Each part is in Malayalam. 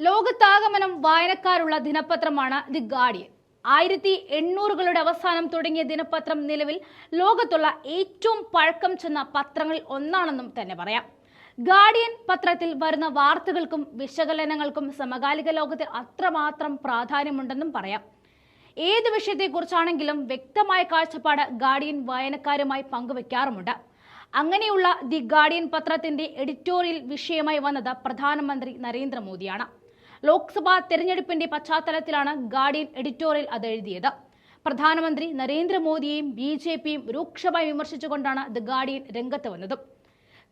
ലോകത്താകമനം വായനക്കാരുള്ള ദിനപത്രമാണ് ദി ഗാർഡിയൻ. ആയിരത്തി എണ്ണൂറുകളുടെ അവസാനം തുടങ്ങിയ ദിനപത്രം നിലവിൽ ലോകത്തുള്ള ഏറ്റവും പഴക്കം ചെന്ന പത്രങ്ങളിൽ ഒന്നാണെന്നും തന്നെ പറയാം. ഗാർഡിയൻ പത്രത്തിൽ വരുന്ന വാർത്തകൾക്കും വിശകലനങ്ങൾക്കും സമകാലിക ലോകത്തിൽ അത്രമാത്രം പ്രാധാന്യമുണ്ടെന്നും പറയാം. ഏത് വിഷയത്തെക്കുറിച്ചാണെങ്കിലും വ്യക്തമായ കാഴ്ചപ്പാട് ഗാർഡിയൻ വായനക്കാരുമായി പങ്കുവെക്കാറുമുണ്ട്. അങ്ങനെയുള്ള ദി ഗാർഡിയൻ പത്രത്തിന്റെ എഡിറ്റോറിയൽ വിഷയമായി വന്നത് പ്രധാനമന്ത്രി നരേന്ദ്രമോദിയാണ്. ലോക്സഭാ തെരഞ്ഞെടുപ്പിന്റെ പശ്ചാത്തലത്തിലാണ് ഗാർഡിയൻ എഡിറ്റോറിയൽ അത് എഴുതിയത്. പ്രധാനമന്ത്രി നരേന്ദ്രമോദിയെയും ബി ജെ പിയും രൂക്ഷമായി വിമർശിച്ചുകൊണ്ടാണ് ദ ഗാർഡിയൻ രംഗത്ത് വന്നത്.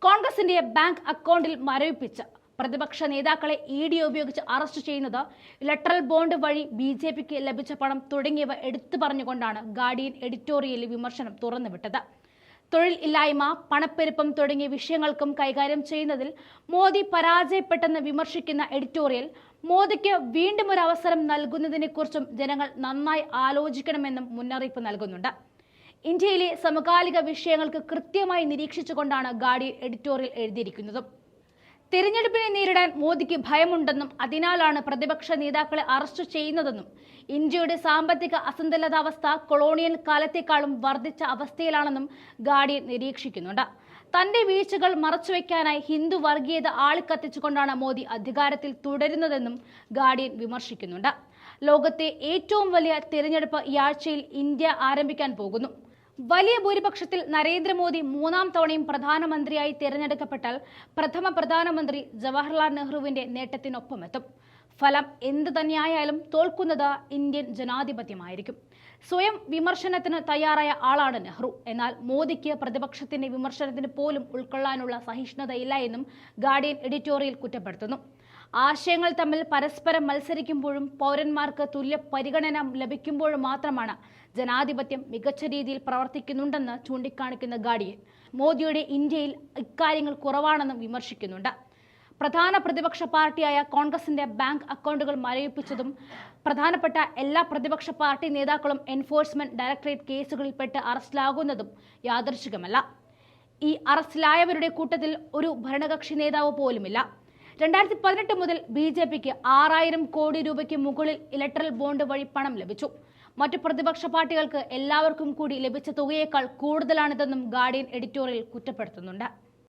കോൺഗ്രസിന്റെ ബാങ്ക് അക്കൗണ്ടിൽ മരവിപ്പിച്ച് പ്രതിപക്ഷ നേതാക്കളെ ഇ ഡി ഉപയോഗിച്ച് അറസ്റ്റ് ചെയ്യുന്നത് ലെറ്ററൽ ബോണ്ട് വഴി ബി ജെ പിക്ക് ലഭിച്ച പണം തുടങ്ങിയവ എടുത്തു പറഞ്ഞുകൊണ്ടാണ് ഗാർഡിയൻ എഡിറ്റോറിയലിൽ വിമർശനം തുറന്നുവിട്ടത്. തൊഴിൽ ഇല്ലായ്മ പണപ്പെരുപ്പം തുടങ്ങിയ വിഷയങ്ങൾക്കും കൈകാര്യം ചെയ്യുന്നതിൽ മോദി പരാജയപ്പെട്ടെന്ന് വിമർശിക്കുന്ന എഡിറ്റോറിയൽ മോദിക്ക് വീണ്ടും ഒരു അവസരം നൽകുന്നതിനെക്കുറിച്ചും ജനങ്ങൾ നന്നായി ആലോചിക്കണമെന്നും മുന്നറിയിപ്പ് നൽകുന്നുണ്ട്. ഇന്ത്യയിലെ സമകാലിക വിഷയങ്ങൾക്ക് കൃത്യമായി നിരീക്ഷിച്ചുകൊണ്ടാണ് ഗാർഡിയൻ എഡിറ്റോറിയൽ എഴുതിയിരിക്കുന്നതും. തിരഞ്ഞെടുപ്പിനെ നേരിടാൻ മോദിക്ക് ഭയമുണ്ടെന്നും അതിനാലാണ് പ്രതിപക്ഷ നേതാക്കളെ അറസ്റ്റ് ചെയ്യുന്നതെന്നും. ഇന്ത്യയുടെ സാമ്പത്തിക അസന്തുലിതാവസ്ഥ കൊളോണിയൽ കാലത്തേക്കാളും വർദ്ധിച്ച അവസ്ഥയിലാണെന്നും ഗാർഡിയൻ നിരീക്ഷിക്കുന്നുണ്ട്. തന്റെ വീഴ്ചകൾ മറച്ചുവെക്കാനായി ഹിന്ദു വർഗീയത ആളിക്കത്തിച്ചുകൊണ്ടാണ് മോദി അധികാരത്തിൽ തുടരുന്നതെന്നും ഗാർഡിയൻ വിമർശിക്കുന്നുണ്ട്. ലോകത്തെ ഏറ്റവും വലിയ തിരഞ്ഞെടുപ്പ് ഈ ആഴ്ചയിൽ ഇന്ത്യ ആരംഭിക്കാൻ പോകുന്നു. വലിയ ഭൂരിപക്ഷത്തിൽ നരേന്ദ്രമോദി മൂന്നാം തവണയും പ്രധാനമന്ത്രിയായി തിരഞ്ഞെടുക്കപ്പെട്ടാൽ പ്രഥമ പ്രധാനമന്ത്രി ജവഹർലാൽ നെഹ്റുവിന്റെ നേട്ടത്തിനൊപ്പമെത്തും. ഫലം എന്ത് തന്നെയായാലും തോൽക്കുന്നത് ഇന്ത്യൻ ജനാധിപത്യമായിരിക്കും. സ്വയം വിമർശനത്തിന് തയ്യാറായ ആളാണ് നെഹ്റു. എന്നാൽ മോദിക്ക് പ്രതിപക്ഷത്തിന്റെ വിമർശനത്തിന് പോലും ഉൾക്കൊള്ളാനുള്ള സഹിഷ്ണുതയില്ല എന്നും ഗാർഡിയൻ എഡിറ്റോറിയൽ കുറ്റപ്പെടുത്തുന്നു. ആശയങ്ങൾ തമ്മിൽ പരസ്പരം മത്സരിക്കുമ്പോഴും പൗരന്മാർക്ക് തുല്യ പരിഗണന ലഭിക്കുമ്പോഴും മാത്രമാണ് ജനാധിപത്യം മികച്ച രീതിയിൽ പ്രവർത്തിക്കുന്നുണ്ടെന്ന് ചൂണ്ടിക്കാണിക്കുന്ന ഗാഡിയൻ മോദിയുടെ ഇന്ത്യയിൽ ഇക്കാര്യങ്ങൾ കുറവാണെന്നും വിമർശിക്കുന്നുണ്ട്. പ്രധാന പ്രതിപക്ഷ പാർട്ടിയായ കോൺഗ്രസിന്റെ ബാങ്ക് അക്കൗണ്ടുകൾ മരവിപ്പിച്ചതും പ്രധാനപ്പെട്ട എല്ലാ പ്രതിപക്ഷ പാർട്ടി നേതാക്കളും എൻഫോഴ്സ്മെന്റ് ഡയറക്ടറേറ്റ് കേസുകളിൽപ്പെട്ട് അറസ്റ്റിലാകുന്നതും യാദർശികമല്ല. ഈ അറസ്റ്റിലായവരുടെ കൂട്ടത്തിൽ ഒരു ഭരണകക്ഷി നേതാവ് പോലുമില്ല. രണ്ടായിരത്തി പതിനെട്ട് മുതൽ ബി ജെ പിക്ക് ആറായിരം കോടി രൂപയ്ക്ക് മുകളിൽ ഇലക്ട്രൽ ബോണ്ട് വഴി പണം ലഭിച്ചു. മറ്റു പ്രതിപക്ഷ പാർട്ടികൾക്ക് എല്ലാവർക്കും കൂടി ലഭിച്ച തുകയേക്കാൾ കൂടുതലാണിതെന്നും ഗാർഡിയൻ എഡിറ്റോറിയൽ കുറ്റപ്പെടുത്തുന്നുണ്ട്.